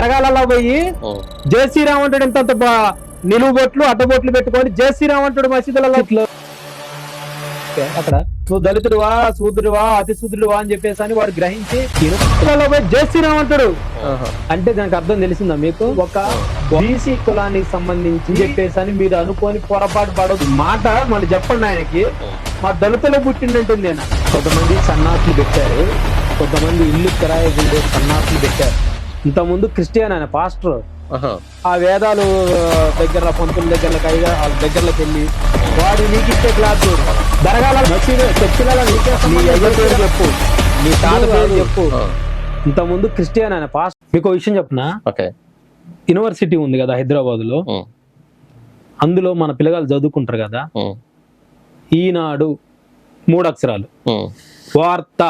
దరగాలలో పోయి ఉమ్, జై శ్రీరామ్ అంటాడు ఇంత నిలువు బొట్లు అడ్డబొట్లు పెట్టుకొని జై శ్రీరామ్ అంటాడు మసీదులలో ఇట్లా అక్కడ. నువ్వు దళితుడివా శూద్రుడివా అతి శూద్రుడివా అని చెప్పేసి అని వాడు గ్రహించి జై శ్రీరామ్ అంటాడు. అంటే దానికి అర్థం తెలిసిందా మీకు? ఒక బీసీ కులానికి సంబంధించి చెప్పేసి అని మీరు అనుకొని పొరపాటు పడదు మాట మళ్ళీ చెప్పండి ఆయనకి. మా దళితులు పుట్టిండంటుంది నేను కొంతమంది సన్నాసులు పెట్టారు. కొంతమంది ఇల్లు కిరాయి సన్నాసులు పెట్టారు. ఇంతకుముందు క్రిస్టియన్ ఆయన పాస్టర్. ఆ వేదాలు దగ్గర పంతుల దగ్గరకి అయ్యా వాళ్ళ దగ్గరకి వెళ్ళి వాడు నీకు ఇచ్చే క్లాస్ దరగాల మసీదు చర్చిలలో నీకే నీ అయ్య పేరు చెప్పు. నీ తాత పేరు చెప్పు. ఇంతకుముందు క్రిస్టియన్ ఆయన పాస్టర్ మీకు విషయం చెప్పనా యూనివర్సిటీ ఉంది కదా హైదరాబాద్లో అందులో మన పిల్లగాలు చదువుకుంటారు కదా. ఈనాడు మూడు అక్షరాలు. వార్త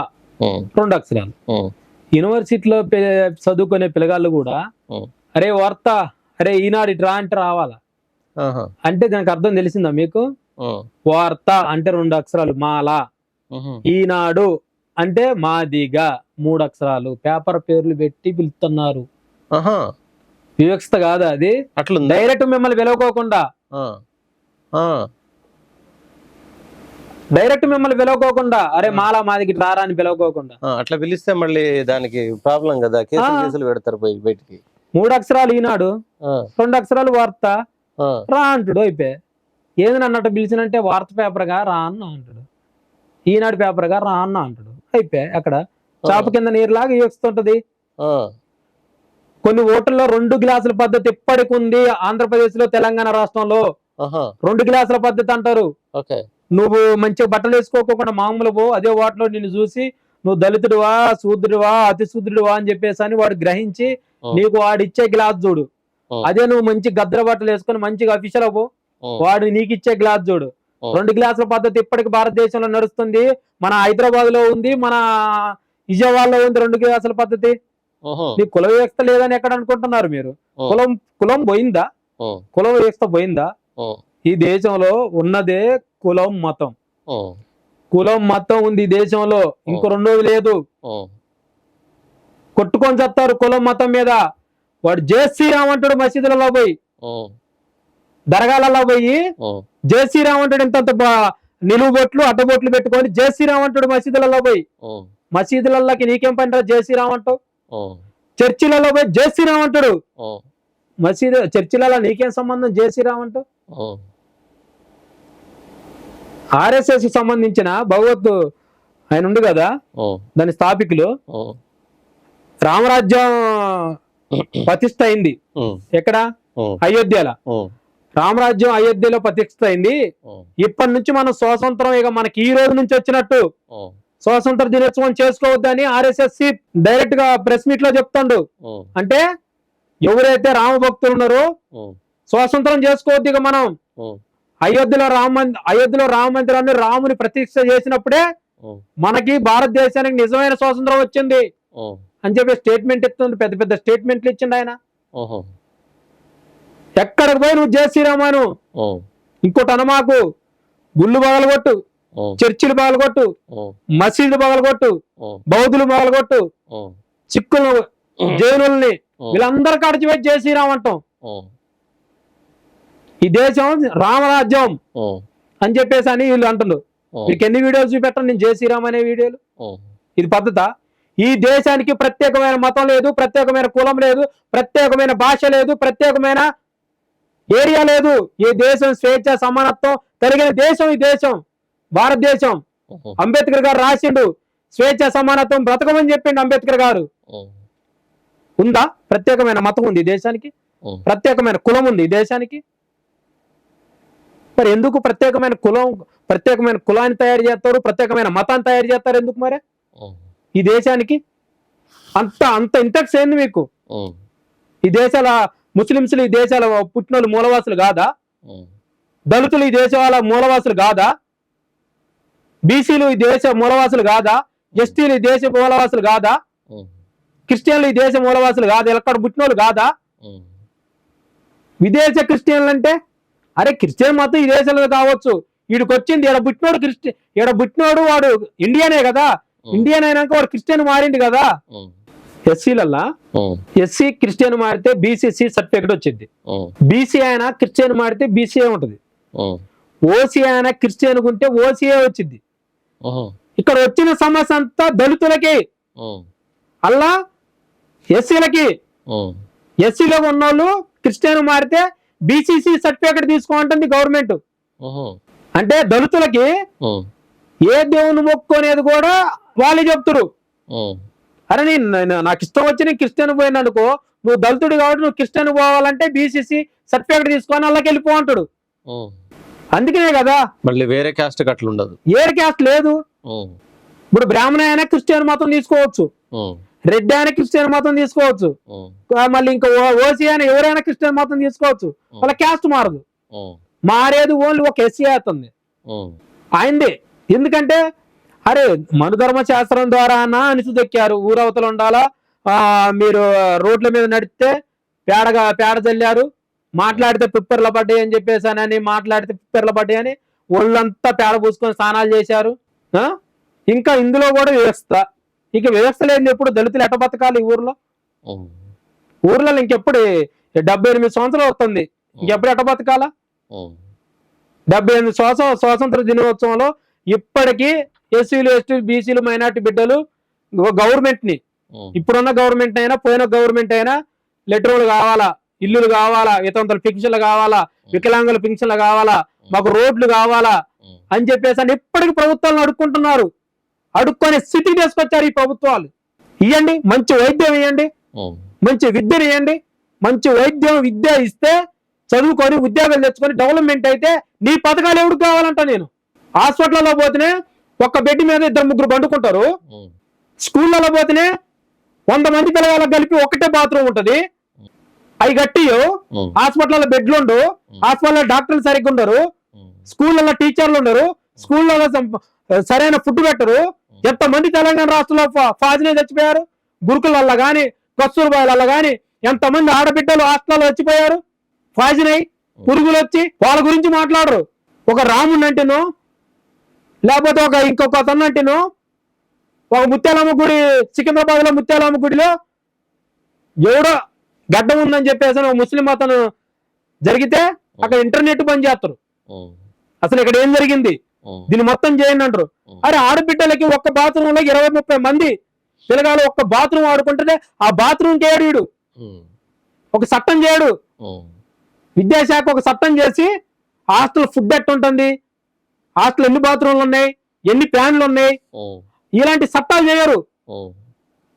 రెండు అక్షరాలు. యూనివర్సిటీలో చదువుకునే పిల్లగాళ్ళు కూడా. అరే వార్త అరే ఈనాడు ఇట్రా అంటే రావాలా. అంటే దానికి అర్థం తెలిసిందా మీకు వార్త అంటే రెండు అక్షరాలు మాల. ఈనాడు అంటే మాదిగా మూడు అక్షరాలు పేపర్ పేర్లు పెట్టి పిలుస్తున్నారు ఆహా. వివక్షత కాదా అది అట్లుందా డైరెక్ట్ మిమ్మల్ని పిలవకోకుండా. డైరెక్ట్ మిమ్మల్ని పిలవకోకుండా అరే మాల మాదికి రారా అని పిలవకోకుండా. అట్లా పిలిస్తే మళ్ళీ దానికి ప్రాబ్లం కదా కేసులు పెడతారు పోయి బయటికి. మూడు అక్షరాలు ఈనాడు రెండు అక్షరాలు వార్త రా అంటాడు అయిపోయి ఏంది అన్నట్టు పిలిచినంటే వార్త పేపర్గా రా అన్న అంటాడు. ఈనాడు పేపర్గా రా అన్న అంటాడు. అయిపోయి అక్కడ. చాప కింద నీరులాగా ఇస్తుంటది. కొన్ని ఓట్లలో రెండు గ్లాసుల పద్ధతి ఇప్పటికి ఉంది ఆంధ్రప్రదేశ్లో తెలంగాణ రాష్ట్రంలో. రెండు గ్లాసుల పద్ధతి అంటారు. నువ్వు మంచిగా బట్టలు వేసుకోకుండా మామూలు పో అదే వాటిలో నిన్ను చూసి నువ్వు దళితుడివా శూద్రుడివా అతి శూద్రుడివా అని చెప్పేసి అని వాడు గ్రహించి. నీకు వాడు ఇచ్చే గ్లాస్ చూడు. అదే నువ్వు మంచి గద్ర బట్టలు వేసుకొని మంచిగా అఫీషియల్ పో. వాడు నీకు ఇచ్చే గ్లాస్ చూడు. రెండు గ్లాసుల పద్ధతి ఇప్పటికి భారతదేశంలో నడుస్తుంది మన హైదరాబాద్లో ఉంది మన విజయవాడలో ఉంది రెండు గ్లాసుల పద్ధతి. మీ కుల వ్యవస్థ లేదని ఎక్కడ అనుకుంటున్నారు మీరు. కులం కులం పోయిందా. కుల వ్యవస్థ పోయిందా. ఈ దేశంలో ఉన్నదే కులం మతం. కులం మతం ఉంది దేశంలో ఇంకో రెండోది లేదు. కొట్టుకొని చస్తారు కులం మతం మీద వాడు జై శ్రీరామ్ అంటాడు మసీదులలో పోయి. దరగాలలో పోయి. జై శ్రీరామ్ అంటాడు ఇంత నిలువు బొట్లు అడ్డబొట్లు పెట్టుకొని జై శ్రీరామ్ అంటాడు మసీదులలో పోయి. మసీదులలోకి నీకేం పని రా జై శ్రీరామ్ అంటావు. చర్చిలలో పోయి జై శ్రీరామ్ అంటాడు. మసీదు చర్చిలలో నీకేం సంబంధం జై శ్రీరామ్ అంటావు. ఆర్ఎస్ఎస్ సంబంధించిన భగవత్ ఆయన ఉంది కదా. దాని స్థాపికులు. రామరాజ్యం ప్రతిష్ట అయింది. ఎక్కడ. అయోధ్యలో. రామరాజ్యం అయోధ్యలో ప్రతిష్ట అయింది. ఇప్పటి నుంచి మనం స్వాతంత్రం ఇక మనకి ఈ రోజు నుంచి వచ్చినట్టు. స్వాతంత్ర దినోత్సవం చేసుకోవద్దని ఆర్ఎస్ఎస్ డైరెక్ట్గా ప్రెస్ మీట్లో చెప్తాడు. అంటే ఎవరైతే రామ భక్తులు ఉన్నారో. స్వాతంత్రం చేసుకోవద్దు ఇక మనం. అయోధ్యలో రామ మంది- అయోధ్యలో రామ మందిరాన్ని రాముని ప్రతిష్ట చేసినప్పుడే. మనకి భారతదేశానికి నిజమైన స్వాతంత్రం వచ్చింది. అని చెప్పి స్టేట్మెంట్ ఇస్తుంది పెద్ద పెద్ద స్టేట్మెంట్లు ఇచ్చిండు ఆయన. ఎక్కడికి పోయి నువ్వు జై శ్రీరామాను ఉం. ఇంకోటి అనమాకు గుళ్ళు పగలగొట్టు. చర్చిలు పగలగొట్టు. మసీదులు పగలగొట్టు. బౌద్ధులు పగలగొట్టు. చిక్కులు జైనుల్ని ఉం. వీళ్ళందరూ కాడిచిపోయి జై శ్రీరామ్ అంటాం. ఈ దేశం రామరాజ్యం. అని చెప్పేసి అని వీళ్ళు అంటున్నారు ఉం. మీకు ఎన్ని వీడియోలు చూపెట్టండి నేను జై శ్రీరామ్ అనే వీడియోలు. ఇది పద్ధత ఈ దేశానికి ప్రత్యేకమైన మతం లేదు ప్రత్యేకమైన కులం లేదు ప్రత్యేకమైన భాష లేదు ప్రత్యేకమైన ఏరియా లేదు ఈ దేశం స్వేచ్ఛ సమానత్వం కలిగిన దేశం ఈ దేశం భారతదేశం. అంబేద్కర్ గారు రాసిండు స్వేచ్ఛ సమానత్వం బ్రతకమని చెప్పిండు అంబేద్కర్ గారు. ఉందా ప్రత్యేకమైన మతం ఉంది ఈ దేశానికి. ప్రత్యేకమైన కులం ఉంది ఈ దేశానికి మరి ఎందుకు ప్రత్యేకమైన కులం ప్రత్యేకమైన కులాన్ని తయారు చేస్తారు? ప్రత్యేకమైన మతాన్ని తయారు చేస్తారు ఎందుకు మరి. ఈ దేశానికి? అంత అంత ఇంటెక్స్ ఏంది మీకు. ఈ దేశాల ముస్లింస్లు ఈ దేశాల పుట్టినోళ్ళు మూలవాసులు కాదా. దళితులు ఈ దేశాల మూలవాసులు కాదా? బీసీలు ఈ దేశ మూలవాసులు కాదా? ఎస్టీలు ఈ దేశ మూలవాసులు కాదా. క్రిస్టియన్లు ఈ దేశ మూలవాసులు కాదా? ఎక్కడ పుట్టినోళ్ళు కాదా. విదేశ క్రిస్టియన్లు అంటే అరే క్రిస్టియన్ మతం ఈ దేశంలో కావచ్చు. వీడికి వచ్చింది ఈడ పుట్టినోడు క్రిస్టియన్ ఈడ పుట్టినోడు వాడు ఇండియనే కదా. ఇండియన్ అయినాక వాడు క్రిస్టియన్ మారింది కదా. ఎస్సీలల్లా? ఎస్సీ క్రిస్టియన్ మారితే బీసీసీ సర్టిఫికేట్ వచ్చింది. బీసీ అయినా క్రిస్టియన్ మారితే బీసీఏ ఉంటుంది. ఓసీ అయినా క్రిస్టియన్ ఉంటే ఓసీఏ వచ్చింది. ఇక్కడ వచ్చిన సమస్య అంతా దళితులకి. అల్లా? ఎస్సీలకి. ఎస్సీలో ఉన్నోళ్ళు క్రిస్టియన్ మారితే బీసీసీ సర్టిఫికేట్ తీసుకోమంటుంది గవర్నమెంట్ అంటే దళితులకి ఏ దేవుని మొక్కునేది కూడా వాళ్ళే చెప్తురు అరే నేను నాకు ఇష్టం వచ్చి నేను క్రిస్టియన్ పోయిన అనుకో నువ్వు దళితుడు కాబట్టి నువ్వు క్రిస్టియన్ పోవాలంటే బీసీసీ సర్టిఫికేట్ తీసుకొని అల్లకి వెళ్ళిపో అంటాడు. అందుకనే కదా. మళ్ళీ వేరే క్యాస్ట్ అట్లా ఉండదు ఏర్ క్యాస్ట్ లేదు ఇప్పుడు బ్రాహ్మణ అయినా క్రిస్టియన్ మతం తీసుకోవచ్చు. రెడ్డి అయినా క్రిస్టియన్ మతం తీసుకోవచ్చు. మళ్ళీ ఇంకా ఓసీ అయినా ఎవరైనా క్రిస్టియన్ మతం తీసుకోవచ్చు. వాళ్ళ క్యాస్ట్ మారదు. మారేది ఓన్లీ ఒక ఎస్సీ అవుతుంది ఆయనదే ఎందుకంటే అరే మనుధర్మ శాస్త్రం ద్వారా అనిసు దొక్కారు. ఊరవతలు ఉండాలా? ఆ, మీరు రోడ్ల మీద నడిస్తే పేడగా పేడ చల్లారు మాట్లాడితే పిప్పర్ల పడ్డాయి అని చెప్పేసానని మాట్లాడితే పిప్పర్ల పడ్డాయి అని ఒళ్ళంతా పేడ పూసుకొని స్నానాలు చేశారు? ఇంకా ఇందులో కూడా వ్యవస్థ. ఇక వ్యవస్థ లేని ఎప్పుడు దళితులు ఎట్ట బతకాలి ఈ ఊర్లో? ఉమ్, ఊర్లో ఇంకెప్పుడు డెబ్బై ఎనిమిది సంవత్సరాలు వస్తుంది. ఇంకెప్పుడు ఎట్ట బతకాలా? డెబ్బై ఎనిమిది స్వాసం స్వాతంత్ర దినోత్సవంలో ఇప్పటికీ ఎస్సీలు ఎస్టీలు బీసీలు మైనార్టీ బిడ్డలు గవర్నమెంట్ని ఇప్పుడున్న గవర్నమెంట్ అయినా పోయిన గవర్నమెంట్ అయినా లెటర్లు కావాలా ఇల్లులు కావాలా వితంతుల పింఛన్లు కావాలా వికలాంగుల పింఛన్లు కావాలా మాకు రోడ్లు కావాలా అని చెప్పేసి అని ఇప్పటికి ప్రభుత్వాలను అడుక్కుంటున్నారు అడుక్కొని స్థితికి తీసుకొచ్చారు ఈ ప్రభుత్వాలు. ఇవ్వండి మంచి వైద్యం ఇవ్వండి మంచి విద్యను ఇవ్వండి మంచి వైద్యం విద్య ఇస్తే చదువుకొని ఉద్యోగాలు తెచ్చుకొని డెవలప్మెంట్ అయితే నీ పథకాలు ఎవరికి కావాలంట నేను? హాస్పిటల్లో పోతేనే ఒక్క బెడ్ మీద ఇద్దరు ముగ్గురు పండుకుంటారు. స్కూళ్ళలో పోతేనే వంద మంది పిల్లగాళ్ళకి కలిపి ఒకటే బాత్రూమ్ ఉంటది. అవి గట్టియో ఉమ్, హాస్పిటల్లో బెడ్లు ఉండు హాస్పిటల్లో డాక్టర్లు సరిగ్గా ఉండరు. ఉమ్, స్కూళ్ళల్లో టీచర్లు ఉండరు. స్కూళ్ళలో సరైన ఫుడ్ పెట్టరు. ఎంతమంది తెలంగాణ రాష్ట్రంలో ఫాజనే చచ్చిపోయారు? గురుకులల్లో గాని కస్తూర్బాయిలలో గాని ఎంతమంది ఆడబిడ్డలు హాస్టల్లో చచ్చిపోయారు? ఫాజినై పురుగులు వచ్చి వాళ్ళ గురించి మాట్లాడరు. ఒక రాముడు అంటేను లేకపోతే ఒక ఇంకొక అతను అంటేను ఒక ముత్యాలమ్మ గుడి సికింద్రాబాద్లో ముత్యాలమ్మ గుడిలో ఎవడో గడ్డ ఉందని చెప్పేసి ఒక ముస్లిం అతను జరిగితే అక్కడ ఇంటర్నెట్ బంద్ చేస్తారు. అసలు ఇక్కడ ఏం జరిగింది? దీన్ని మొత్తం చేయండి అంటారు. అరే ఆడబిడ్డలకి ఒక్క బాత్రూమ్లో ఇరవై ముప్పై మంది పిల్లగాలు ఒక్క బాత్రూమ్ ఆడుకుంటే ఆ బాత్రూమ్ చేయడు వీడు. ఒక చట్టం చేయడు. విద్యాశాఖ ఒక చట్టం చేసి హాస్టల్ ఫుడ్ ఎట్టుంటుంది హాస్టల్ ఎన్ని బాత్రూమ్లు ఉన్నాయి? ఎన్ని ఫ్యాన్లు ఉన్నాయి? ఇలాంటి చట్టాలు చేయరు.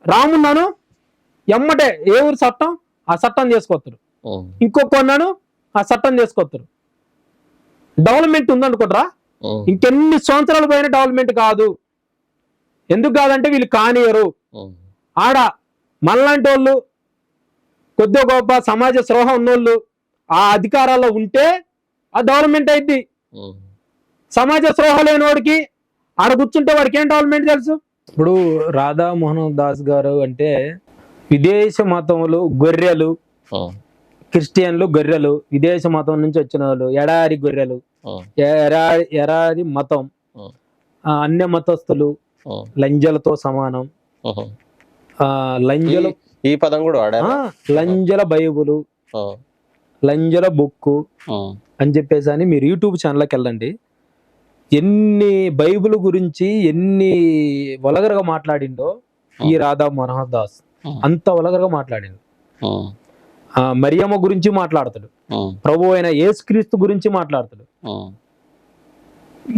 రామున్నాను ఎమ్మటే ఏ ఊరు చట్టం? ఆ చట్టం చేసుకొస్తారు ఇంకొక కొన్నాను ఆ చట్టం చేసుకొస్తారు డెవలప్మెంట్ ఉందనుకుంటారా? ఇంకెన్ని సంవత్సరాలు పోయిన డెవలప్మెంట్ కాదు. ఎందుకు కాదంటే వీళ్ళు కానియరు ఆడ మనలాంటి వాళ్ళు కొద్దిగా గొప్ప సమాజ స్రోహ ఉన్నోళ్ళు ఆ అధికారాల్లో ఉంటే ఆ డెవలప్మెంట్ అయింది సమాజ స్రోహ లేనివాడికి ఆడ కూర్చుంటే వాడికి ఏం డెవలప్మెంట్ తెలుసు? ఇప్పుడు రాధా మోహన్ దాస్ గారు అంటే విదేశ మతములు గొర్రెలు క్రిస్టియన్లు గొర్రెలు విదేశ మతం నుంచి వచ్చిన వాళ్ళు ఎడారి గొర్రెలు. ఎడారి మతం. అన్య మతస్థులు లంజలతో సమానం. లంజల ఈ- పదం కూడా లంజల బైబులు. లంజల బుక్కు అని చెప్పేసి అని మీరు యూట్యూబ్ ఛానల్కి వెళ్ళండి. ఎన్ని బైబిల్ గురించి ఎన్ని వలగరగా మాట్లాడిండో ఈ రాధా మనోహర్ దాస్. అంత వలగరగా మాట్లాడిండు. మరియమ్మ గురించి మాట్లాడతాడు. ప్రభు అయిన యేసుక్రీస్తు గురించి మాట్లాడతాడు.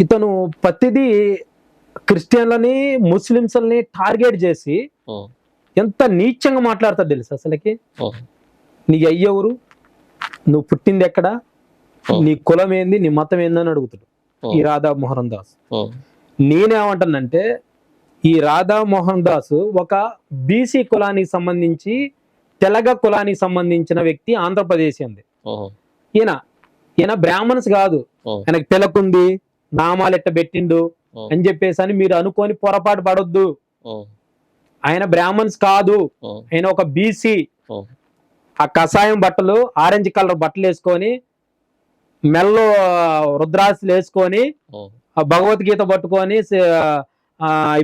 ఇతను ప్రతిదీ క్రిస్టియన్లని ముస్లిమ్స్ని టార్గెట్ చేసి ఎంత నీచంగా మాట్లాడతాడు తెలుసు అసలుకి? నీ అయ్యెవరు నువ్వు పుట్టింది ఎక్కడ? నీ కులం ఏంది? నీ మతం ఏందని అడుగుతాడు ఈ రాధా మోహన్ దాస్ నేనేమంటానంటే ఈ రాధా మోహన్ దాస్ ఒక బీసీ కులానికి సంబంధించి తెలగ కులానికి సంబంధించిన వ్యక్తి ఆంధ్రప్రదేశ్ అంది. ఈయన ఈయన బ్రాహ్మణ్స్ కాదు. ఆయనకు తెలకుంది నామాలు ఎట్ట పెట్టిండు అని చెప్పేసి అని మీరు అనుకొని పొరపాటు పడొద్దు. ఆయన బ్రాహ్మణ్స్ కాదు. ఆయన ఒక బీసీ ఆ కషాయం బట్టలు ఆరెంజ్ కలర్ బట్టలు వేసుకొని మెల్లో రుద్రాసులు వేసుకొని భగవద్గీత పట్టుకొని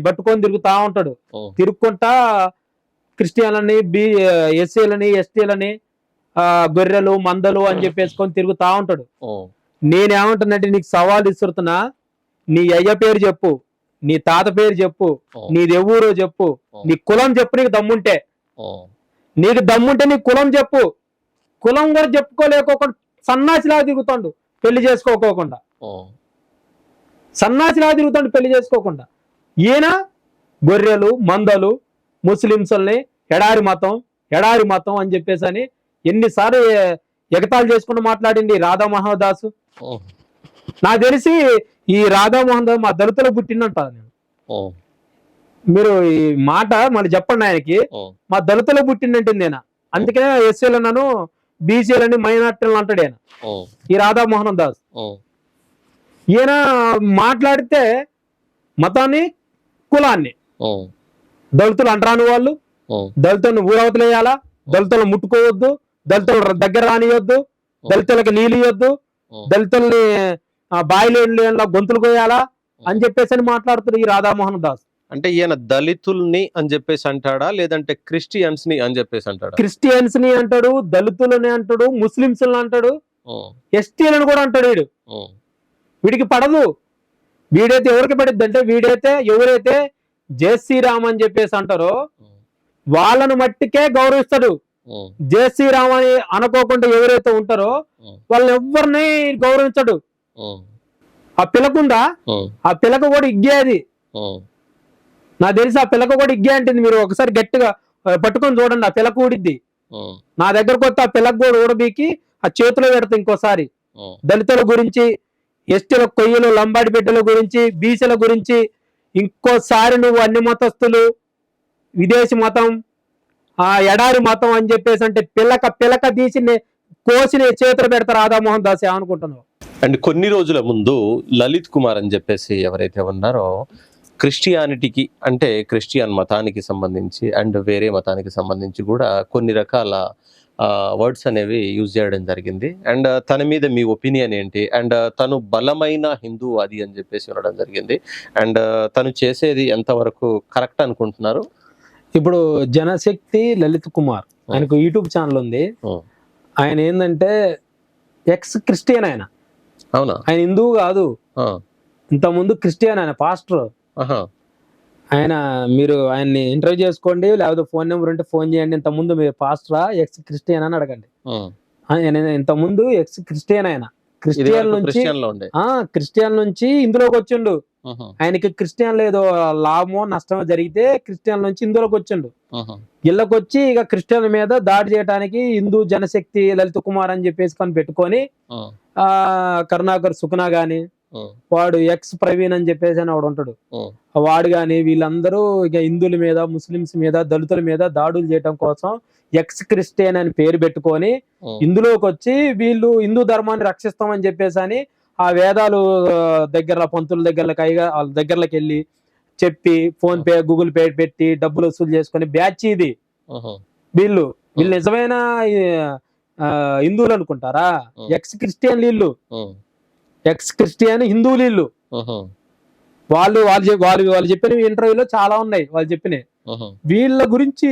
పట్టుకొని తిరుగుతా ఉంటాడు. తిరుక్కుంటా క్రిస్టియన్లని బి ఎస్సీలని ఎస్టీలని గొర్రెలు మందలు అని చెప్పేసుకొని తిరుగుతా ఉంటాడు. ఉమ్, నేనేమంటున్నట్టు నీకు సవాల్ ఇస్తున్నా. నీ అయ్య పేరు చెప్పు. నీ తాత పేరు చెప్పు. ఎవరో చెప్పు. నీ కులం చెప్పు నీకు దమ్ముంటే. నీకు దమ్ముంటే నీ కులం చెప్పు. కులం కూడా చెప్పుకోలేకోకుండా సన్నాసిలా తిరుగుతాడు. పెళ్ళి చేసుకోకోకుండా. ఉమ్, సన్నాసిలా తిరుగుతాడు పెళ్ళి చేసుకోకుండా. ఈయన గొర్రెలు మందలు ముస్లింస్ని ఎడారి మతం ఎడారి మతం అని చెప్పేసి అని ఎన్నిసార్లు ఎ- ఎగతాళి చేసుకుంటూ మాట్లాడింది రాధా ఉమ్, నాకు తెలిసి ఈ రాధా మోహన్ దాస్ మా దళితులు పుట్టిందంట నేను మీరు ఈ మాట మళ్ళీ చెప్పండి ఆయనకి. మా దళితులు పుట్టిందంటే నేను అందుకనే ఎస్సీలు అన్నాను బీసీలని మైనార్టీలు అంటాడు ఆయన. ఈ రాధా మోహన్ దాస్. ఈయన మాట్లాడితే మతాన్ని కులాన్ని. దళితులు అంటరాని వాళ్ళు. దళితులను ఊరవతలేయాలా? దళితులను ముట్టుకోవద్దు. దళితుల దగ్గర రానియొద్దు దళితులకు నీళ్ళు ఇవ్వద్దు దళితుల్ని బాయిలో గొంతులు కోయాలా అని చెప్పేసి అని మాట్లాడుతున్నారు ఈ రాధామోహన్ దాస్. అంటే ఈయన దళితుల్ని అని చెప్పేసి అంటాడా? లేదంటే క్రిస్టియన్స్ని అని చెప్పేసి అంటాడా? క్రిస్టియన్స్ని అంటాడు దళితులని అంటాడు ముస్లింస్ అంటాడు ఎస్టీలను కూడా అంటాడు వీడు. వీడికి పడదు. వీడైతే ఎవరికి పడిద్ది అంటే వీడైతే ఎవరైతే జై శ్రీరామ్ అని చెప్పేసి అంటారో వాళ్ళను మట్టికే గౌరవిస్తాడు. ఉమ్, జై శ్రీరామ్ అని అనుకోకుండా ఎవరైతే ఉంటారో ఉమ్, వాళ్ళని ఎవరిని గౌరవించడు ఆ పిల్లకుందా ఉమ్, ఆ పిల్లక కూడా ఇగ్గే అది. నాకు తెలిసి ఆ పిల్లక కూడా ఇగ్గే అంటుంది. మీరు ఒకసారి గట్టిగా పట్టుకొని చూడండి ఆ పిల్లక ఊడిద్ది. నా దగ్గరకు వస్తే ఆ పిల్లక కూడా ఊడబీకి ఆ చేతిలో పెడతా ఇంకోసారి. దళితుల గురించి ఎస్టీల కొయ్యలు లంబాడి బిడ్డల గురించి బీసీల గురించి ఇంకోసారి నువ్వు అన్ని మతస్థులు విదేశీ మతం ఆ ఎడారి మతం అని చెప్పేసి అంటే పిల్లక పిల్లక తీసి కోసిన కోసి చేతులు పెడతారు రాధామోహన్ దాస్ అనుకుంటున్నావు అండ్ కొన్ని రోజుల ముందు లలిత్ కుమార్ అని చెప్పేసి ఎవరైతే ఉన్నారో క్రిస్టియానిటీకి అంటే క్రిస్టియన్ మతానికి సంబంధించి అండ్ వేరే మతానికి సంబంధించి కూడా కొన్ని రకాల వర్డ్స్ అనేవి యూజ్ చేయడం జరిగింది. అండ్ తన మీద మీ ఒపీనియన్ ఏంటి? అండ్ తను బలమైన హిందూ అది అని చెప్పేసి ఉండడం జరిగింది. అండ్ తను చేసేది ఎంతవరకు కరెక్ట్ అనుకుంటున్నారు? ఇప్పుడు జనశక్తి లలిత్ కుమార్ ఆయనకు యూట్యూబ్ ఛానల్ ఉంది. ఆయన ఏంటంటే ఎక్స్ క్రిస్టియన్ ఆయన. అవునా? ఆయన హిందువు కాదు. ఆ, ఇంతకుముందు క్రిస్టియన్ ఆయన పాస్టర్. ఆయన మీరు ఆయన్ని ఇంటర్వ్యూ చేసుకోండి లేకపోతే ఫోన్ నెంబర్ ఉంటే ఫోన్ చేయండి. ఇంత ముందు మీరు పాస్టరా ఎక్స్ క్రిస్టియన్ అని అడగండి. ఆయన ఇంత ముందు ఎక్స్ క్రిస్టియన్ ఆయన. క్రిస్టియన్ నుంచి క్రిస్టియన్ నుంచి ఇందులోకి వచ్చిండు. ఆయనకి క్రిస్టియన్ లేదో లాభమో నష్టమో జరిగితే క్రిస్టియన్ నుంచి ఇందులోకి వచ్చిండు. ఇళ్ళకి వచ్చి ఇక క్రిస్టియన్ మీద దాడి చేయడానికి హిందూ జనశక్తి లలిత కుమార్ అని చెప్పేసి కొని పెట్టుకొని ఆ. కరుణాకర్ సుకునా గాని వాడు ఎక్స్ ప్రవీణ్ అని చెప్పేసి అని వాడు ఉంటాడు. వాడు గాని వీళ్ళందరూ ఇక హిందువుల మీద ముస్లిమ్స్ మీద దళితుల మీద దాడులు చేయడం కోసం ఎక్స్ క్రిస్టియన్ అని పేరు పెట్టుకొని. ఇందులోకి వచ్చి వీళ్ళు హిందూ ధర్మాన్ని రక్షిస్తామని చెప్పేసి అని ఆ వేదాలు దగ్గర పంతుల దగ్గర కైగా వాళ్ళ దగ్గరకి వెళ్ళి చెప్పి ఫోన్ పే గూగుల్ పే పెట్టి డబ్బులు వసూలు చేసుకొని బ్యాచ్ ఇది. వీళ్ళు వీళ్ళు నిజమైన హిందువులు అనుకుంటారా. ఎక్స్ క్రిస్టియన్ వీళ్ళు. ఎక్స్ క్రిస్టియన్ హిందువులు వీళ్ళు. వాళ్ళు వాళ్ళు వాళ్ళు వాళ్ళు చెప్పిన ఇంటర్వ్యూలో చాలా ఉన్నాయి వాళ్ళు చెప్పినవి. వీళ్ళ గురించి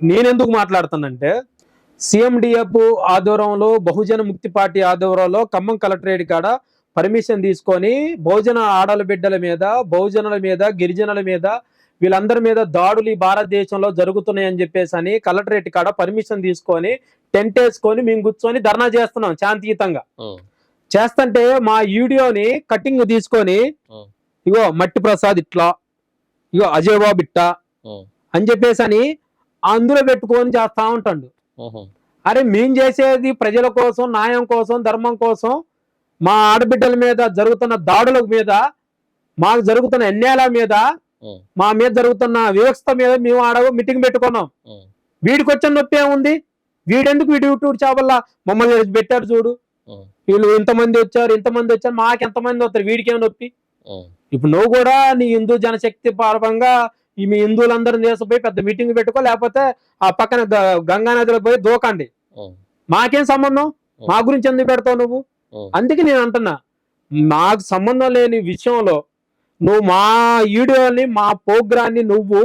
నేనెందుకు మాట్లాడుతానంటే సిఎండిఎఫ్ ఆధ్వర్యంలో బహుజన ముక్తి పార్టీ ఆధ్వర్యంలో ఖమ్మం కలెక్టరేట్ కాడ పర్మిషన్ తీసుకొని బహుజన ఆడల బిడ్డల మీద బహుజనుల మీద గిరిజనుల మీద వీళ్ళందరి మీద దాడులు ఈ భారతదేశంలో జరుగుతున్నాయి అని చెప్పేసి అని కలెక్టరేట్ కాడ పర్మిషన్ తీసుకొని టెంట్ వేసుకొని మేము కూర్చొని ధర్నా చేస్తున్నాం శాంతియుతంగా. చేస్తుంటే మా వీడియోని కటింగ్ తీసుకొని ఇగో మట్టి ప్రసాద్ ఇట్లా ఇగో అజయ్ బాబు ఇట్టా అని చెప్పేసి అని అందులో పెట్టుకొని చేస్తా ఉంటాడు. అరే మేం చేసేది ప్రజల కోసం న్యాయం కోసం ధర్మం కోసం మా ఆడబిడ్డల మీద జరుగుతున్న దాడుల మీద మాకు జరుగుతున్న అన్యాయాల మీద మా మీద జరుగుతున్న వ్యవస్థ మీద మేము ఆడ మీటింగ్ పెట్టుకున్నాం. వీడికి వచ్చిన నొప్పి ఏముంది? వీడెందుకు వీడి యూట్యూబ్ చేపల్లా మమ్మల్ని పెట్టారు చూడు. వీళ్ళు ఇంతమంది వచ్చారు ఇంతమంది వచ్చారు మాకు ఎంతమంది వస్తారు వీడికి ఏం నొప్పి ఇప్పుడు నువ్వు కూడా నీ హిందూ జనశక్తి పరంగా ఈ మీ హిందువులందరిని తీసుకుపోయి పెద్ద మీటింగ్ పెట్టుకో లేకపోతే ఆ పక్కన గంగా నదిలో పోయి దూకండి. మాకేం సంబంధం? మా గురించి ఎందుకు పెడతావు నువ్వు. అందుకే నేను అంటున్నా నాకు సంబంధం లేని విషయంలో నువ్వు మా వీడియోని మా ప్రోగ్రాన్ని నువ్వు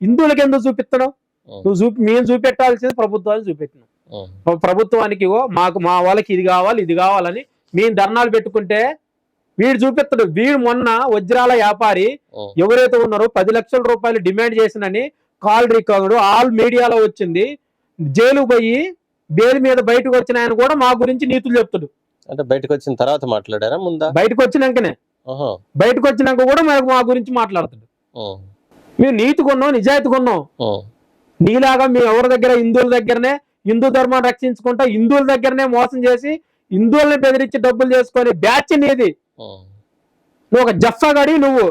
హిందువులకి ఎందుకు చూపిస్తున్నావు? నువ్వు చూపి మేము చూపెట్టాల్సింది ప్రభుత్వాలు చూపెట్టినాం. ప్రభుత్వానికి మాకు మా వాళ్ళకి ఇది కావాలి ఇది కావాలని మేము ధర్నాలు పెట్టుకుంటే వీడు చూపిస్తాడు వీడు మొన్న వజ్రాల వ్యాపారి ఎవరైతే ఉన్నారో పది లక్షల రూపాయలు డిమాండ్ చేసినని కాల్ రికార్డు ఆల్ మీడియాలో వచ్చింది. జైలు పోయి బెయిల్ మీద బయటకు వచ్చిన ఆయన కూడా మా గురించి నీతులు చెప్తాడు. అంటే బయటకు వచ్చిన తర్వాత మాట్లాడారా ముందా బయటకు వచ్చినాకనే. బయటకు వచ్చినాక కూడా మనకు మా గురించి మాట్లాడుతాడు ఉమ్. మేము నీతి కొన్నాం నిజాయితీ కొన్నాం. నీలాగా మీ ఎవరి దగ్గర హిందువుల దగ్గరనే హిందూ ధర్మాన్ని రక్షించుకుంటా హిందువుల దగ్గరనే మోసం చేసి హిందువుల్ని బెదిరించి డబ్బులు చేసుకొని బ్యాచ్ నీది. నువ్వు ఒక జఫ్ఫగాడి నువ్వు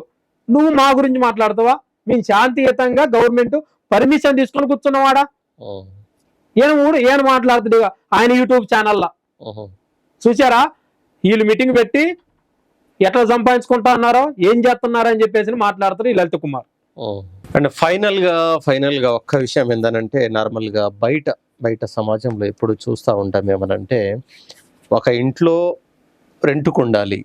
నువ్వు మా గురించి మాట్లాడతావా మేము శాంతియుతంగా గవర్నమెంట్ పర్మిషన్ తీసుకొని కూర్చున్నవాడా. ఈయన ఊరు ఈయన మాట్లాడుతాడు ఆయన యూట్యూబ్ ఛానల్లో. చూసారా వీళ్ళు మీటింగ్ పెట్టి ఎట్లా సంపాదించుకుంటా అన్నారో ఏం చేస్తున్నారో అని చెప్పేసి మాట్లాడుతారు ఈ లలిత కుమార్. అండ్ ఫైనల్గా ఫైనల్గా ఒక్క విషయం ఏంటంటే నార్మల్గా బయట బయట సమాజంలో ఎప్పుడు చూస్తూ ఉంటాం ఏమనంటే ఒక ఇంట్లో రెంట్కు ఉండాలి.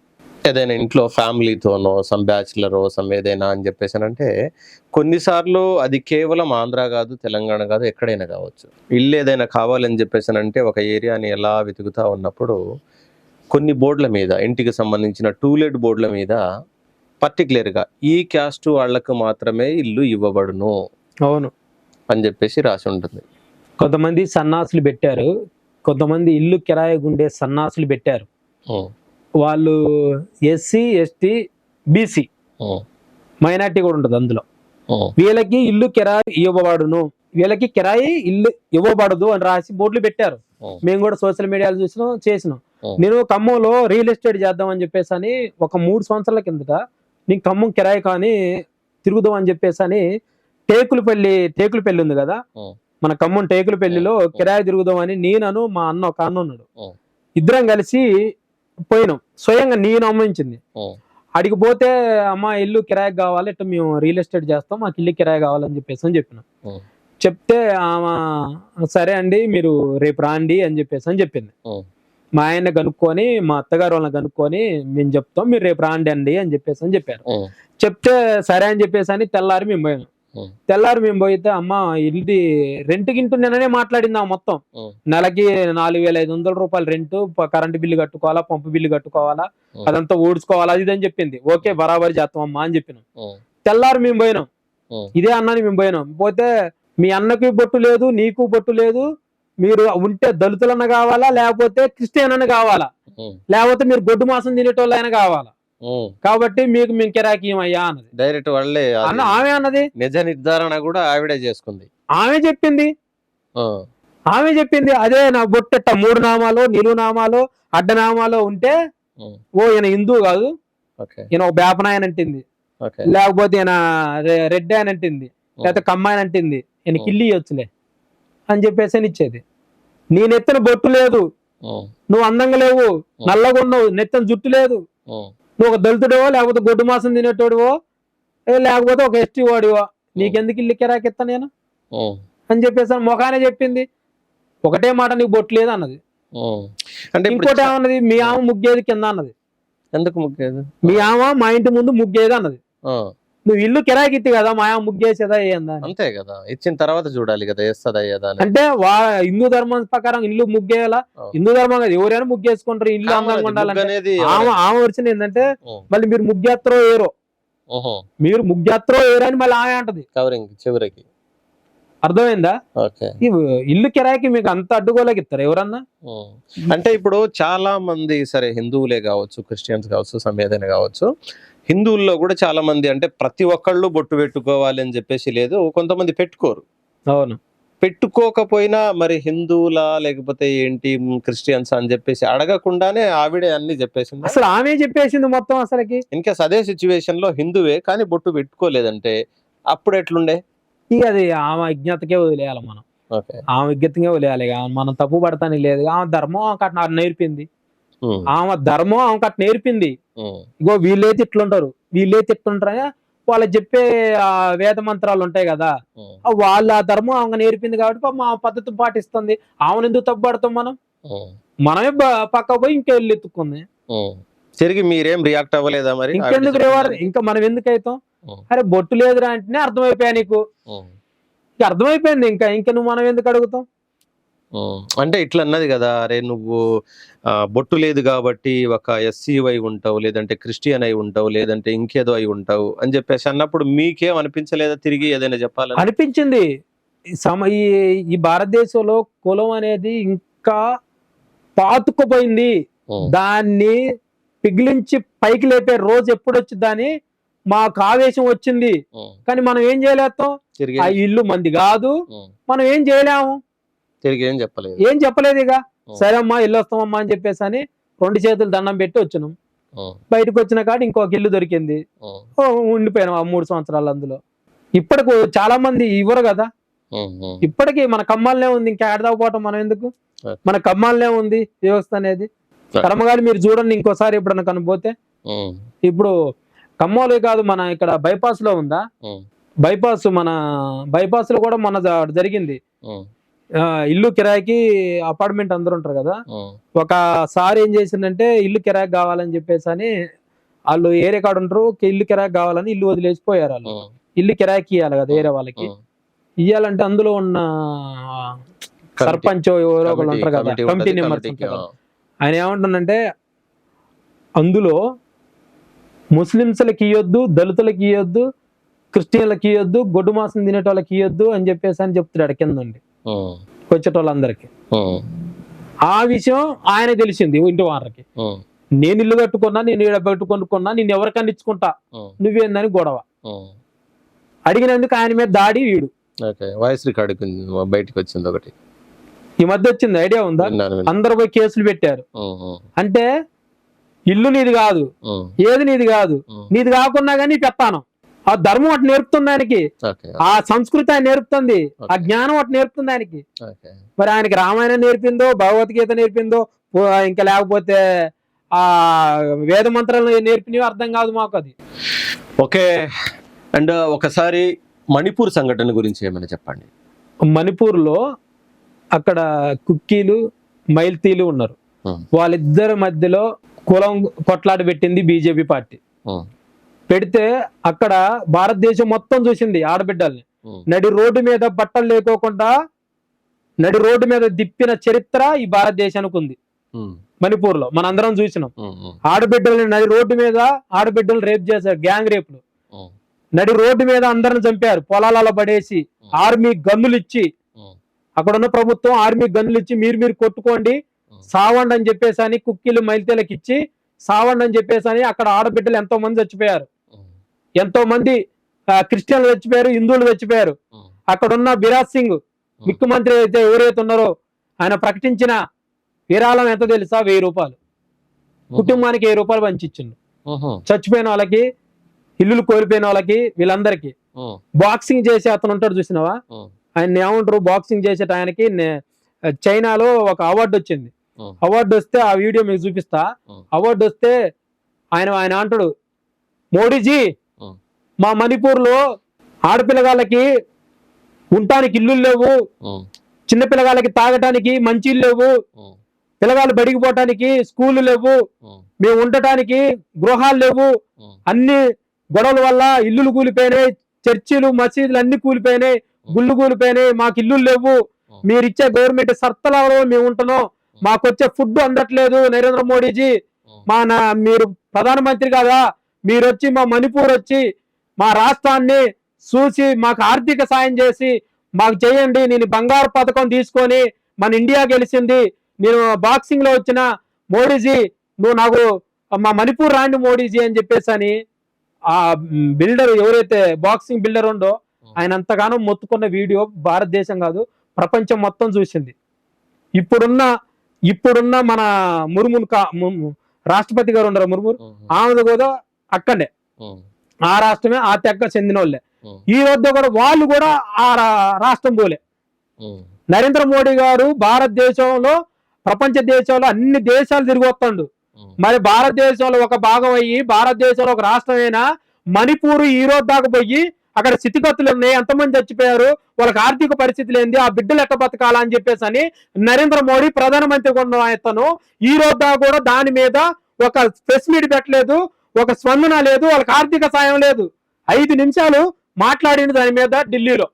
ఏదైనా ఇంట్లో ఫ్యామిలీతోనో సమ్ బ్యాచులరో సమ్ ఏదైనా అని చెప్పేసి అంటే కొన్నిసార్లు అది కేవలం ఆంధ్ర కాదు తెలంగాణ కాదు ఎక్కడైనా కావచ్చు. ఇల్లు ఏదైనా కావాలని చెప్పేసి అంటే ఒక ఏరియాని ఎలా వెతుకుతా ఉన్నప్పుడు కొన్ని బోర్డుల మీద ఇంటికి సంబంధించిన టూలెట్ బోర్డుల మీద పర్టికులర్గా ఈ క్యాస్ట్ వాళ్ళకు మాత్రమే ఇల్లు ఇవ్వబడును అవును. అని చెప్పేసి రాసి ఉంటుంది. కొంతమంది సన్నాసులు పెట్టారు. కొంతమంది ఇల్లు కిరాయి గుండే సన్నాసులు పెట్టారు. వాళ్ళు ఎస్సీ ఎస్టీ బీసీ మైనార్టీ కూడా ఉంటుంది అందులో. వీళ్ళకి ఇల్లు కిరాయి ఇవ్వబడును. వీళ్ళకి కిరాయి ఇల్లు ఇవ్వబడదు అని రాసి బోర్డులు పెట్టారు. మేము కూడా సోషల్ మీడియాలో చూసినాం చేసినాం. నేను ఖమ్మంలో రియల్ ఎస్టేట్ చేద్దాం అని చెప్పేసి అని ఒక మూడు సంవత్సరాల కిందట నీకు ఖమ్మం కిరాయి కానీ తిరుగుదాం అని చెప్పేసి అని టేకులపల్లి టేకులపల్లి ఉంది కదా. మన ఖమ్మం టేకులపల్లిలో కిరాయి తిరుగుదాం అని నేనను మా అన్న ఒక అన్న ఉన్నాడు. ఇద్దరం కలిసి పోయినాం. స్వయంగా నేను అమ్మించింది. అడిగి పోతే అమ్మ ఇల్లు కిరాయి కావాలి ఇట్లా మేము రియల్ ఎస్టేట్ చేస్తాం మాకు ఇల్లు కిరాయి కావాలని చెప్పేసి అని చెప్పిన. చెప్తే ఆమె సరే అండి మీరు రేపు రాండి అని చెప్పేసి అని చెప్పింది. మా ఆయన కనుక్కొని మా అత్తగారు వాళ్ళని కనుక్కొని మేము చెప్తాం మీరు రేపు రాండి అండి అని చెప్పేసి అని చెప్పారు. చెప్తే సరే అని చెప్పేసి అని తెల్లారి మేము పోయాం. తెల్లారి మేము పోయితే అమ్మ ఇది రెంట్ గింటు నిన్ననే మాట్లాడింది ఆ మొత్తం. నెలకి నాలుగు వేల ఐదు వందల రూపాయలు రెంట్ కరెంట్ బిల్లు కట్టుకోవాలా పంపు బిల్లు కట్టుకోవాలా. అదంతా ఊడ్చుకోవాలా అది ఇది అని చెప్పింది. ఓకే బరాబరి చేస్తాం అమ్మా అని చెప్పినాం. తెల్లారి మేము పోయినాం. ఇదే అన్నని మేము పోయినాం. పోతే మీ అన్నకి బొట్టు లేదు నీకు బొట్టు లేదు మీరు ఉంటే దళితులన్న కావాలా లేకపోతే క్రిస్టియన్ అన్న కావాలా? లేకపోతే మీరు గొడ్డు మాసం తినేటోళ్ళైనా కావాలా. కాబట్టి మీకు మేము కిరాకీ అయ్యా అన్నది. డైరెక్ట్ వాళ్ళే అన్న ఆమె అన్నది? నిజ నిర్ధారణ కూడా ఆవిడే చేసుకుంది. ఆమె చెప్పింది? ఆమె చెప్పింది అదే నా బొట్టెట్ట మూడు నామాలు నిలువు నామాలు అడ్డనామాలు ఉంటే ఓ ఈయన హిందూ కాదు. ఈయన ఒక బేపనాయన అంటింది. లేకపోతే ఈయన రె- రెడ్డి ఆయన అంటింది. లేకపోతే కమ్మాయన అంటింది. ఈయన కిల్లి ఇవ్వచ్చులే. అని చెప్పేసి అని ఇచ్చేది. నీ నెత్తిన బొట్టు లేదు. నువ్వు అందంగా లేవు. నల్లగా ఉన్నావు. నెత్తిన జుట్టు లేదు. నువ్వు ఒక దళితుడివో లేకపోతే గొడ్డు మాసం తినేటోడివో లేకపోతే ఒక ఎస్టీ వాడివో. నీకెందుకు ఇల్లు కిరాకిస్తా నేను? అని చెప్పేసి మొఖానే చెప్పింది. ఒకటే మాట నీకు బొట్టు లేదు అన్నది. అంటే ఇంకోటి ఏమన్నది? మీ ఆమె ముగ్గేది కింద అన్నది. ఎందుకు ముగ్గేది? మీ ఆమె మా ఇంటి ముందు ముగ్గేది అన్నది. నువ్వు ఇల్లు కిరాకిత్తి కదా మా ఆమె ముగ్గేసేదా ఏందా. అంతే కదా. ఇచ్చిన తర్వాత చూడాలి కదా వేస్తుందా అయ్యేదా అంటే వా హిందూ ధర్మం ప్రకారం ఇల్లు ముగ్గేయాలా. హిందూ ధర్మం కదా ఎవరైనా ముగ్గేసుకుంటారు ఇల్లు అందంగా ముగ్గు ఉండాలంటే ఆమె ఆమె. వచ్చింది ఏంటంటే మళ్ళీ మీరు ముగ్గేత్రో ఏరో. మీరు ముగ్గేత్రో ఏరో అని మళ్ళీ ఆమె అంటది. కవరింగ్ చివరికి. అర్థమైందా? ఇల్లు కిరాయికి మీకు అంత అడ్డుకోలేక ఇస్తారు ఎవరన్నా. అంటే ఇప్పుడు చాలా మంది సరే హిందువులే కావచ్చు క్రిస్టియన్స్ కావచ్చు సమ్ ఏదైనా కావచ్చు హిందువుల్లో కూడా చాలా మంది అంటే ప్రతి ఒక్కళ్ళు బొట్టు పెట్టుకోవాలి అని చెప్పేసి లేదు కొంతమంది పెట్టుకోరు. అవును. పెట్టుకోకపోయినా మరి హిందువులా లేకపోతే ఏంటి క్రిస్టియన్స్ అని చెప్పేసి అడగకుండానే ఆవిడే అన్ని చెప్పేసింది. అసలు ఆమె చెప్పేసింది మొత్తం అసలుకి? ఇన్ కేస్ అదే సిచ్యువేషన్లో హిందువే కానీ బొట్టు పెట్టుకోలేదంటే అప్పుడు ఎట్లుండే? ఇక అది ఆమె అజ్ఞతకే వదిలేయాలి మనం. ఓకే. ఆమె విజ్ఞతగా వదిలేయాలి ఇక. మనం తప్పు పడతానికి లేదు. ఆమె ధర్మం ఆమెకు అట్లా నేర్పింది. ఆమె ధర్మం ఆమెకు అట్లా నేర్పింది. ఇగో వీళ్ళైతే ఇట్లుంటారు. వీళ్ళైతే ఇట్లుంటారా వాళ్ళు చెప్పే ఆ వేద మంత్రాలు ఉంటాయి కదా. వాళ్ళ ఆ ధర్మం ఆమె నేర్పింది కాబట్టి ఆ పద్ధతి పాటిస్తుంది. ఆమెను ఎందుకు తప్పు పడతాం మనం? మనమే పక్క పోయి ఇంకెళ్ళి ఎత్తుకుంది. తిరిగి మీరేం రియాక్ట్ అవ్వలేదా మరి? ఇంకెందుకు రేవారు ఇంకా మనం ఎందుకు అవుతాం. అరే బొట్టు లేదురా అంటేనే అర్థమైపోయా నీకు? అర్థమైపోయింది ఇంకా. ఇంకా నువ్వు మనం ఎందుకు అడుగుతాం. అంటే ఇట్లా అన్నది కదా అరే నువ్వు బొట్టు లేదు కాబట్టి ఒక ఎస్సీ అయి ఉంటావు లేదంటే క్రిస్టియన్ అయి ఉంటావు లేదంటే ఇంకేదో అయి ఉంటావు అని చెప్పేసి అన్నప్పుడు మీకేం అనిపించలేదా తిరిగి ఏదైనా చెప్పాలని? అనిపించింది. ఈ సమ ఈ భారతదేశంలో కులం అనేది ఇంకా పాతుకుపోయింది. దాన్ని పిగిలించి పైకి లేపే రోజు ఎప్పుడు వచ్చిందని మాకు ఆవేశం వచ్చింది. కానీ మనం ఏం చేయలేస్తాం? ఆ ఇల్లు మంది కాదు. మనం ఏం చేయలేము? తిరిగి ఏం చెప్పలేదు. ఏం చెప్పలేదు ఇక. సరే అమ్మా ఇల్లు వస్తామమ్మా అని చెప్పేసి అని రెండు చేతులు దండం పెట్టి వచ్చినాం. బయటకు వచ్చిన కాడ ఇంకొక ఇల్లు దొరికింది. ఉండిపోయినాం ఆ మూడు సంవత్సరాలు అందులో. ఇప్పటికి చాలా మంది ఇవ్వరు కదా. ఇప్పటికీ మన కమ్మాలనే ఉంది ఇంకా ఆడదాకపోవటం మనం ఎందుకు. మన కమ్మాలనే ఉంది వ్యవస్థ అనేది. కర్మగారి మీరు చూడండి ఇంకోసారి ఎప్పుడన్నా కనుపోతే ఇప్పుడు ఖమ్మంలో కాదు మన ఇక్కడ బైపాస్లో ఉందా? బైపాస్ మన బైపాస్లో కూడా మన జరిగింది. ఇల్లు కిరాయికి అపార్ట్మెంట్ అందరూ ఉంటారు కదా. ఉమ్, ఒక సార్ ఏం చేసిందంటే ఇల్లు కిరాయికి కావాలని చెప్పేసి అని వాళ్ళు ఏరే కాడ ఉంటారు "ఓకే, ఇల్లు కిరాయికి కావాలని ఇల్లు వదిలేసిపోయారు వాళ్ళు. ఇల్లు కిరాయికి ఇవ్వాలి కదా వేరే వాళ్ళకి. ఇవ్వాలంటే అందులో ఉన్న సర్పంచ్ ఎవరో ఒకళ్ళు ఉంటారు కదా కమిటీ మెంబర్స్ కదా. ఆయన ఏమంటుందంటే అందులో ముస్లింస్లకి ఇవ్వద్దు దళితులకి ఇవ్వద్దు క్రిస్టియన్లకి ఇవ్వద్దు గొడ్డు మాసం తినేటోళ్ళకి ఇవ్వద్దు అని చెప్పేసి అని చెప్తున్నాడు కింద ఉండి వచ్చేటోళ్ళందరికీ ఆ విషయం ఆయన తెలిసింది ఇంటి వారికి నేను ఇల్లు కట్టుకున్నా నేను ఈడ పెట్టుకొనుకున్నా నేను ఎవరికన్నా ఇచ్చుకుంటా నువ్వేందని గొడవ. అడిగినందుకు ఆయన మీద దాడి వీడు. వాయిస్ రికార్డ్ బయటకు వచ్చింది ఒకటి. ఈ మధ్య వచ్చింది ఐడియా ఉందా. అందరు పోయి కేసులు పెట్టారు. అంటే ఇల్లు నీది కాదు. ఏది నీది కాదు. నీది కాకున్నా కానీ పెత్తాను. ఆ ధర్మం అటు నేర్పుతుంది ఆయనకి. ఆ సంస్కృతి ఆయన నేర్పుతుంది. ఆ. జ్ఞానం అటు నేర్పుతుంది ఆయనకి. మరి ఆయనకి రామాయణం నేర్పిందో భగవద్గీత నేర్పిందో ఇంకా లేకపోతే ఆ వేద మంత్రాలు నేర్పినవి అర్థం కాదు మాకు అది. ఓకే. అండ్ ఒకసారి మణిపూర్ సంఘటన గురించి ఏమైనా చెప్పండి. మణిపూర్లో అక్కడ కుక్కీలు మైల్తీలు ఉన్నారు. వాళ్ళిద్దరి మధ్యలో కులం కొట్లాట పెట్టింది బీజేపీ పార్టీ. పెడితే అక్కడ భారతదేశం మొత్తం చూసింది ఆడబిడ్డల్ని. నడి రోడ్డు మీద బట్టలు లేకోకుండా నడి రోడ్డు మీద దిప్పిన చరిత్ర ఈ భారతదేశానికి ఉంది. మణిపూర్లో మనందరం చూసినాం. ఆడబిడ్డల్ని నడి రోడ్డు మీద ఆడబిడ్డలు రేప్ చేశారు గ్యాంగ్ రేపులు. నడి రోడ్డు మీద అందరిని చంపారు. పొలాలలో పడేసి ఆర్మీ గన్నులు ఇచ్చి అక్కడ ఉన్న ప్రభుత్వం ఆర్మీ గన్నులు ఇచ్చి మీరు మీరు కొట్టుకోండి. సావండి అని చెప్పేసి అని కుక్కీలు మైల్తేలకు ఇచ్చి సావండి అని చెప్పేసి అని అక్కడ ఆడబిడ్డలు ఎంతో మంది చచ్చిపోయారు. ఎంతో మంది క్రిస్టియన్లు చచ్చిపోయారు హిందువులు చచ్చిపోయారు అక్కడ ఉన్న బిరాజ్ సింగ్ ముఖ్యమంత్రి అయితే ఎవరైతే ఉన్నారో ఆయన ప్రకటించిన విరాళం ఎంత తెలుసా? వెయ్యి రూపాయలు. కుటుంబానికి వెయ్యి రూపాయలు పంచిచ్చిండు. చచ్చిపోయిన వాళ్ళకి ఇల్లులు కోల్పోయిన వాళ్ళకి వీళ్ళందరికీ. బాక్సింగ్ చేసే అతను ఉంటాడు చూసినావా? ఆయన ఏమంటారు? బాక్సింగ్ చేసేట ఆయనకి చైనాలో ఒక అవార్డు వచ్చింది. అవార్డు వస్తే ఆ వీడియో మీకు చూపిస్తా. అవార్డు వస్తే ఆయన ఆయన అంటాడు మోడీజీ. మా మణిపూర్లో ఆడపిల్లగాళ్ళకి ఉండటానికి ఇల్లు లేవు. ఉమ్, చిన్న పిల్లగాళ్ళకి తాగటానికి మంచి లేవు. పిల్లగాళ్ళు బడికి పోవటానికి స్కూళ్ళు లేవు. మేము ఉండటానికి గృహాలు లేవు. అన్ని గొడవల వల్ల ఇల్లులు కూలిపోయినాయి. చర్చిలు మసీదులు అన్ని కూలిపోయినాయి. గుళ్ళు కూలిపోయినాయి. మాకు ఇల్లు లేవు. మీరు ఇచ్చే గవర్నమెంట్ సత్తలలో మేము ఉంటున్నాం. మాకు వచ్చే ఫుడ్ అందట్లేదు నరేంద్ర మోడీజీ. మా నా మీరు ప్రధానమంత్రి కదా? మీరు వచ్చి మా మణిపూర్ వచ్చి మా రాష్ట్రాన్ని చూసి మాకు ఆర్థిక సాయం చేసి మాకు చేయండి నేను బంగారు పథకం తీసుకొని మన ఇండియా గెలిచింది. నేను బాక్సింగ్లో వచ్చిన మోడీజీ నువ్వు నాకు మా మణిపూర్ రాండి మోడీజీ అని చెప్పేసి అని ఆ బిల్డర్ ఎవరైతే బాక్సింగ్ బిల్డర్ ఉందో ఆయన అంతగానో మొత్తుకున్న వీడియో భారతదేశం కాదు ప్రపంచం మొత్తం చూసింది. ఇప్పుడున్న ఇప్పుడున్న మన మురుమును రాష్ట్రపతి గారు ఉండరు మురుమురు ఆమెది కూడా అక్కడే. ఆ రాష్ట్రమే ఆ తెక్క చెందిన వాళ్ళే ఈ రోజు కూడా వాళ్ళు కూడా ఆ రాష్ట్రం పోలే. నరేంద్ర మోడీ గారు భారతదేశంలో ప్రపంచ దేశాల్లో అన్ని దేశాలు తిరిగి వస్తాడు. మరి భారతదేశంలో ఒక భాగం అయ్యి భారతదేశంలో ఒక రాష్ట్రమైనా మణిపూర్ ఈ రోజు దాకా పోయి అక్కడ స్థితిగతులు ఉన్నాయి. ఎంతమంది చచ్చిపోయారు? వాళ్ళకి ఆర్థిక పరిస్థితులు ఏంది? ఆ బిడ్డలు ఎట్ట బతకాలా అని చెప్పేసి అని నరేంద్ర మోడీ ప్రధానమంత్రి ఉన్న అతను ఈ రోజు దాకా కూడా దాని మీద ఒక ప్రెస్ మీట్ పెట్టలేదు. ఒక స్పందన లేదు వాళ్ళకి ఆర్థిక సాయం లేదు. ఐదు నిమిషాలు మాట్లాడిన దాని మీద ఢిల్లీలో.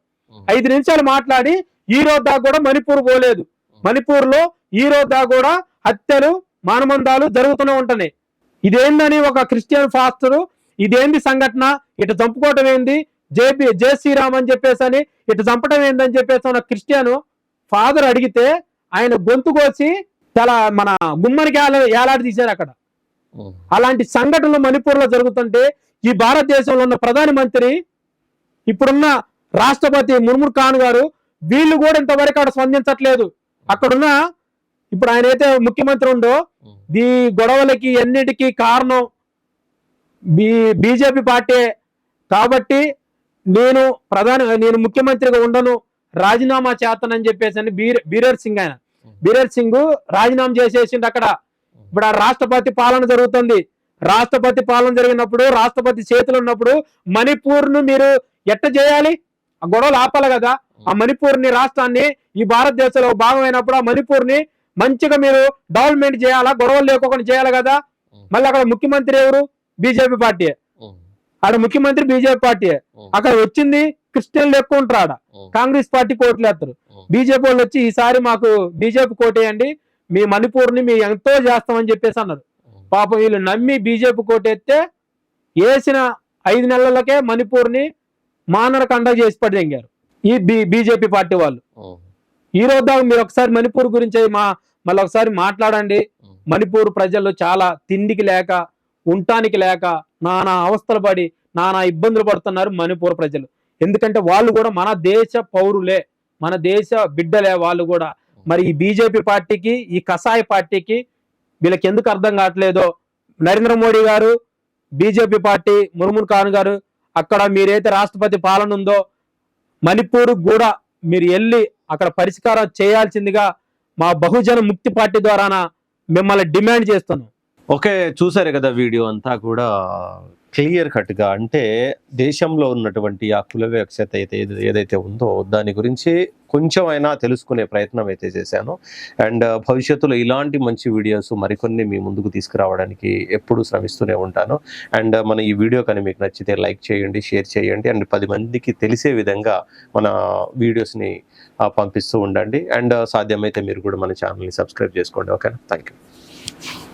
ఐదు నిమిషాలు మాట్లాడి ఈ రోజు దాకా కూడా మణిపూర్ పోలేదు. మణిపూర్లో ఈ రోజు దాకా కూడా హత్యలు మానమందాలు జరుగుతూనే ఉంటున్నాయి. ఇదేందని ఒక క్రిస్టియన్ ఫాస్టర్ ఇదేంది సంఘటన ఇటు చంపుకోవటం ఏంది? జేపీ జే శ్రీరామ్ అని చెప్పేసి అని ఇటు చంపటం ఏందని చెప్పేసి ఒక క్రిస్టియన్ ఫాదర్ అడిగితే ఆయన గొంతు కోసి చాలా మన గుమ్మనికి ఏలా- ఏలాడి తీశారు అక్కడ. అలాంటి సంఘటనలు మణిపూర్లో జరుగుతుంటే ఈ భారతదేశంలో ఉన్న ప్రధాని మంత్రి ఇప్పుడున్న రాష్ట్రపతి ముర్ముర్ ఖాన్ గారు వీళ్ళు కూడా ఇంతవరకు అక్కడ స్పందించట్లేదు. అక్కడున్న ఇప్పుడు ఆయన అయితే ముఖ్యమంత్రి ఉండో ఈ గొడవలకి ఎన్నిటికీ కారణం బీ బీజేపీ పార్టీ. కాబట్టి నేను ప్రధాని నేను ముఖ్యమంత్రిగా ఉండను రాజీనామా చేస్తానని చెప్పేసి అని బీర్ బీరేర్ సింగ్ ఆయన. బీరేర్ సింగ్ రాజీనామా చేసేసిండు అక్కడ. ఇప్పుడు ఆ రాష్ట్రపతి పాలన జరుగుతుంది. రాష్ట్రపతి పాలన జరిగినప్పుడు రాష్ట్రపతి చేతులు ఉన్నప్పుడు మణిపూర్ను మీరు ఎట్ట చేయాలి? ఆ గొడవలు ఆపాలి కదా. ఆ మణిపూర్ని రాష్ట్రాన్ని ఈ భారతదేశంలో భాగమైనప్పుడు ఆ మణిపూర్ని మంచిగా మీరు డెవలప్మెంట్ చేయాలా? గొడవలు లేకోకుండా చేయాలి కదా. మళ్ళీ అక్కడ ముఖ్యమంత్రి ఎవరు? BJP party. ఆడ ముఖ్యమంత్రి బీజేపీ పార్టీ. అక్కడ వచ్చింది క్రిస్టియన్లు ఎక్కువ ఉంటారు ఆడ. కాంగ్రెస్ పార్టీ కోట్లు వేస్తారు బీజేపీ వాళ్ళు వచ్చి ఈసారి మాకు బీజేపీ కోటేయండి. మీ మణిపూర్ని మీ ఎంతో చేస్తామని చెప్పేసి అన్నారు. పాపం వీళ్ళు నమ్మి బీజేపీ కోటెత్తే వేసిన ఐదు నెలలకే మణిపూర్ని మానరకండ చేసి పడిదెంగారు ఈ బీ బీజేపీ పార్టీ వాళ్ళు. ఈ రోజు దాకా మీరు ఒకసారి మణిపూర్ గురించి మా మళ్ళీ ఒకసారి మాట్లాడండి. మణిపూర్ ప్రజలు చాలా తిండికి లేక ఉండటానికి లేక నానా అవస్థలు పడి నానా ఇబ్బందులు పడుతున్నారు మణిపూర్ ప్రజలు. ఎందుకంటే వాళ్ళు కూడా మన దేశ పౌరులే మన దేశ బిడ్డలే వాళ్ళు కూడా. మరి ఈ బీజేపీ పార్టీకి ఈ కసాయ పార్టీకి వీళ్ళకి ఎందుకు అర్థం కావట్లేదో నరేంద్ర మోడీ గారు బీజేపీ పార్టీ ముర్ముర్ ఖాన్ గారు అక్కడ మీరైతే రాష్ట్రపతి పాలన ఉందో మణిపూర్ కూడా మీరు వెళ్ళి అక్కడ పరిష్కారం చేయాల్సిందిగా మా బహుజన ముక్తి పార్టీ ద్వారాన మిమ్మల్ని డిమాండ్ చేస్తున్నాం. ఓకే చూసారు కదా వీడియో అంతా కూడా. క్లియర్ కట్గా అంటే దేశంలో ఉన్నటువంటి ఆ కుల వ్యవస్థ అయితే ఏదైతే ఉందో దాని గురించి కొంచెం అయినా తెలుసుకునే ప్రయత్నం అయితే చేశాను. అండ్ భవిష్యత్తులో ఇలాంటి మంచి వీడియోస్ మరికొన్ని మీ ముందుకు తీసుకురావడానికి ఎప్పుడు శ్రమిస్తూనే ఉంటాను. అండ్ మన ఈ వీడియో కానీ మీకు నచ్చితే లైక్ చేయండి షేర్ చేయండి. అండ్ పది మందికి తెలిసే విధంగా మన వీడియోస్ని పంపిస్తూ ఉండండి. అండ్ సాధ్యమైతే మీరు కూడా మన ఛానల్ని సబ్స్క్రైబ్ చేసుకోండి. ఓకేనా? Thank you